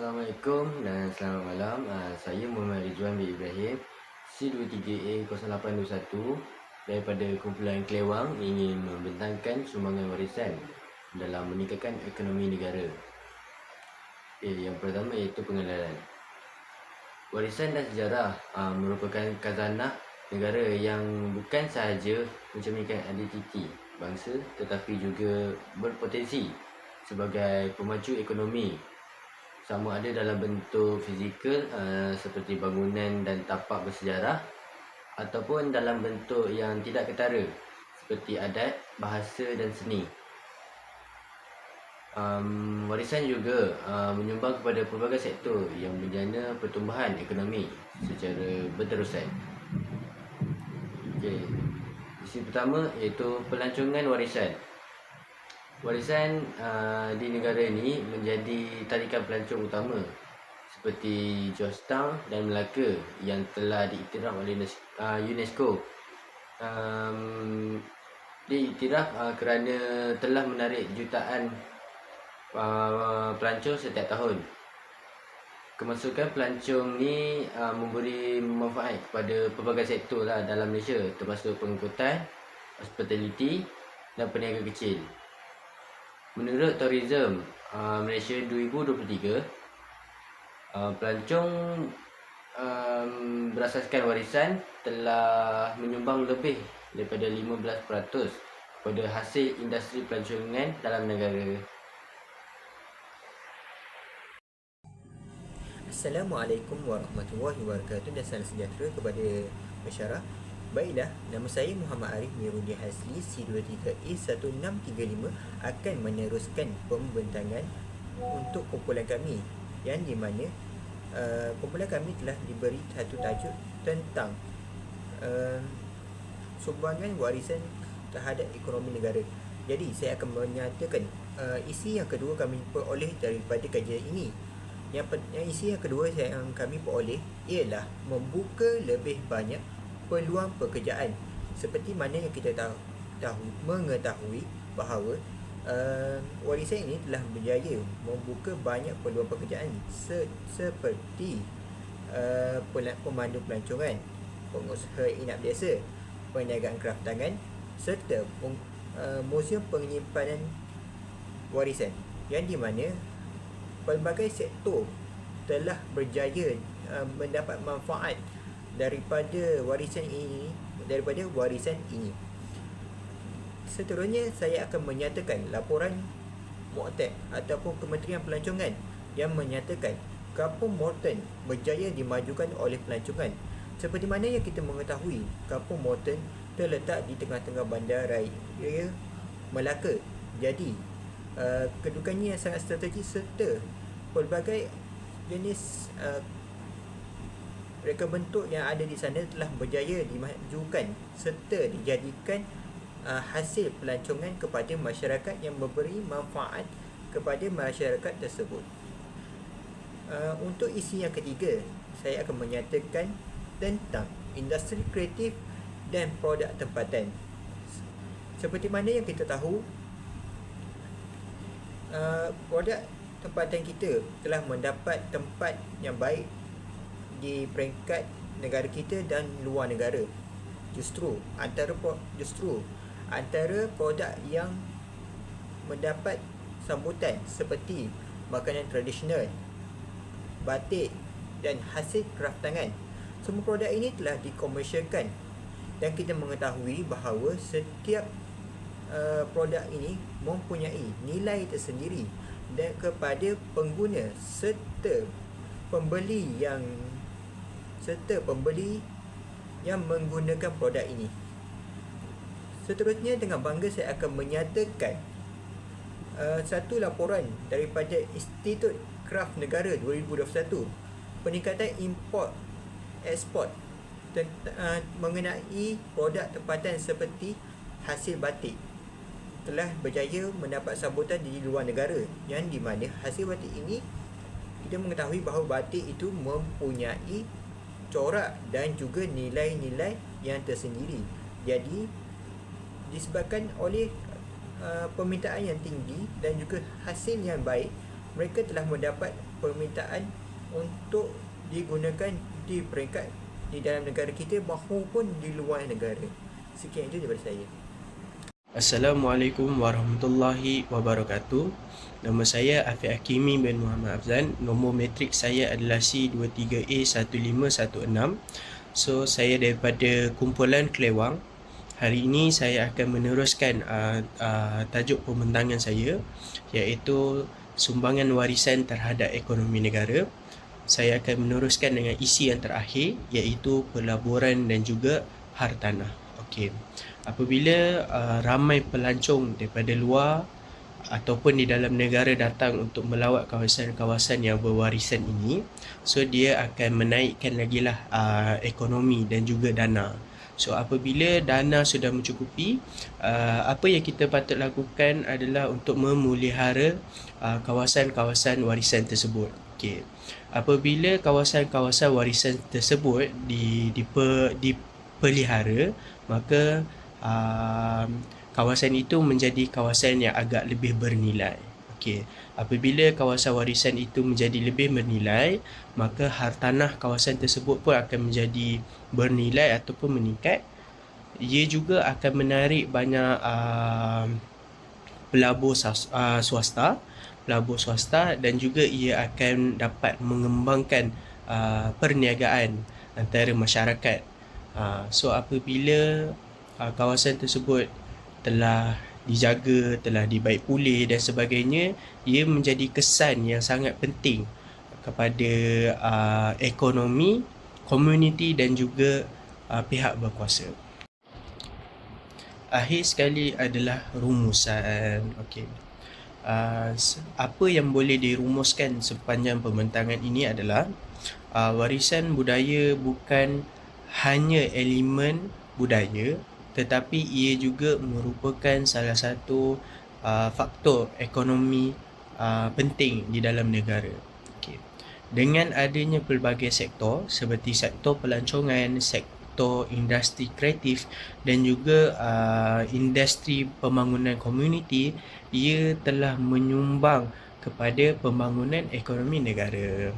Assalamualaikum dan selamat malam. Uh, saya Muhammad Rizwan bin Ibrahim, C23A0821 daripada kumpulan Kelewang ingin membentangkan sumbangan warisan dalam meningkatkan ekonomi negara. Eh, yang pertama iaitu pengenalan. Warisan dan sejarah uh, merupakan khazanah negara yang bukan sahaja mencerminkan identiti bangsa tetapi juga berpotensi sebagai pemacu ekonomi sama ada dalam bentuk fizikal uh, seperti bangunan dan tapak bersejarah ataupun dalam bentuk yang tidak ketara seperti adat, bahasa dan seni. Um, warisan juga uh, menyumbang kepada pelbagai sektor yang menjana pertumbuhan ekonomi secara berterusan. Okey. Sisi pertama iaitu pelancongan warisan. Warisan uh, di negara ini menjadi tarikan pelancong utama seperti Georgetown dan Melaka yang telah diiktiraf oleh uh, UNESCO. Um, diiktiraf uh, kerana telah menarik jutaan uh, pelancong setiap tahun. Kemasukan pelancong ni uh, memberi manfaat kepada pelbagai sektor lah dalam Malaysia termasuk pengangkutan, hospitality dan peniaga kecil. Menurut Tourism uh, Malaysia 2023 uh, Pelancong um, berasaskan warisan telah menyumbang lebih daripada 15% kepada hasil industri pelancongan dalam negara. Assalamualaikum warahmatullahi wabarakatuh dan salam sejahtera kepada masyarakat Baiklah, nama saya Muhammad Arif Mirudi Hasli C23A1635 akan meneruskan pembentangan untuk kumpulan kami yang di mana uh, kumpulan kami telah diberi satu tajuk tentang uh, sumbangan warisan terhadap ekonomi negara. Jadi saya akan menyatakan uh, isi yang kedua kami peroleh daripada kajian ini. Yang, yang isi yang kedua yang kami peroleh ialah membuka lebih banyak peluang pekerjaan. Seperti mana yang kita tahu, tahu mengetahui bahawa uh, warisan ini telah berjaya membuka banyak peluang pekerjaan se- seperti uh, pemandu pelancongan pengusaha inap biasa perniagaan kraft tangan serta uh, museum penyimpanan warisan. Yang di mana pelbagai sektor telah berjaya uh, mendapat manfaat daripada warisan ini daripada warisan ini. Seterusnya saya akan menyatakan laporan Mu'tab ataupun Kementerian Pelancongan yang menyatakan Kampung Morton berjaya dimajukan oleh pelancongan. Seperti mana yang kita mengetahui Kampung Morton terletak di tengah-tengah bandaraya Melaka. Jadi uh, kedudukannya yang sangat strategis serta pelbagai jenis uh, reka bentuk yang ada di sana telah berjaya dimajukan serta dijadikan uh, hasil pelancongan kepada masyarakat yang memberi manfaat kepada masyarakat tersebut. Uh, untuk isi yang ketiga, saya akan menyatakan tentang industri kreatif dan produk tempatan. Seperti mana yang kita tahu, uh, produk tempatan kita telah mendapat tempat yang baik di peringkat negara kita dan luar negara. Justru antara justru antara produk yang mendapat sambutan seperti makanan tradisional, batik dan hasil kraft tangan. Semua produk ini telah dikomersialkan dan kita mengetahui bahawa setiap uh, produk ini mempunyai nilai tersendiri dan kepada pengguna serta pembeli yang serta pembeli yang menggunakan produk ini. Seterusnya dengan bangga saya akan menyatakan uh, satu laporan daripada Institut Kraft Negara 2021 peningkatan import ekspor uh, mengenai produk tempatan seperti hasil batik telah berjaya mendapat sambutan di luar negara yang di mana hasil batik ini kita mengetahui bahawa batik itu mempunyai corak dan juga nilai-nilai yang tersendiri. Jadi disebabkan oleh uh, permintaan yang tinggi dan juga hasil yang baik, mereka telah mendapat permintaan untuk digunakan di peringkat di dalam negara kita maupun di luar negara. Sekian itu daripada saya. Assalamualaikum warahmatullahi wabarakatuh. Nama saya Afiq Hakimi bin Muhammad Afzan. Nombor matrik saya adalah C23A1516. So saya daripada kumpulan Kelewang. Hari ini saya akan meneruskan uh, uh, tajuk pembentangan saya iaitu sumbangan warisan terhadap ekonomi negara. Saya akan meneruskan dengan isi yang terakhir iaitu pelaburan dan juga hartanah. Okey. Apabila uh, ramai pelancong daripada luar ataupun di dalam negara datang untuk melawat kawasan-kawasan yang berwarisan ini, so dia akan menaikkan lagi lah uh, ekonomi dan juga dana. So apabila dana sudah mencukupi, uh, apa yang kita patut lakukan adalah untuk memelihara uh, kawasan-kawasan warisan tersebut. Okey. Apabila kawasan-kawasan warisan tersebut di dipe, dipelihara, maka uh, kawasan itu menjadi kawasan yang agak lebih bernilai. Okey. Apabila kawasan warisan itu menjadi lebih bernilai, maka hartanah kawasan tersebut pun akan menjadi bernilai ataupun meningkat. Ia juga akan menarik banyak uh, pelabur uh, swasta, pelabur swasta dan juga ia akan dapat mengembangkan uh, perniagaan antara masyarakat. Uh, so apabila uh, kawasan tersebut telah dijaga, telah dibaik pulih dan sebagainya, ia menjadi kesan yang sangat penting kepada uh, ekonomi, komuniti dan juga uh, pihak berkuasa. Akhir sekali adalah rumusan. Okey. Uh, apa yang boleh dirumuskan sepanjang pembentangan ini adalah uh, warisan budaya bukan hanya elemen budaya tetapi ia juga merupakan salah satu uh, faktor ekonomi uh, penting di dalam negara. Okay. Dengan adanya pelbagai sektor seperti sektor pelancongan, sektor industri kreatif dan juga uh, industri pembangunan komuniti, ia telah menyumbang kepada pembangunan ekonomi negara.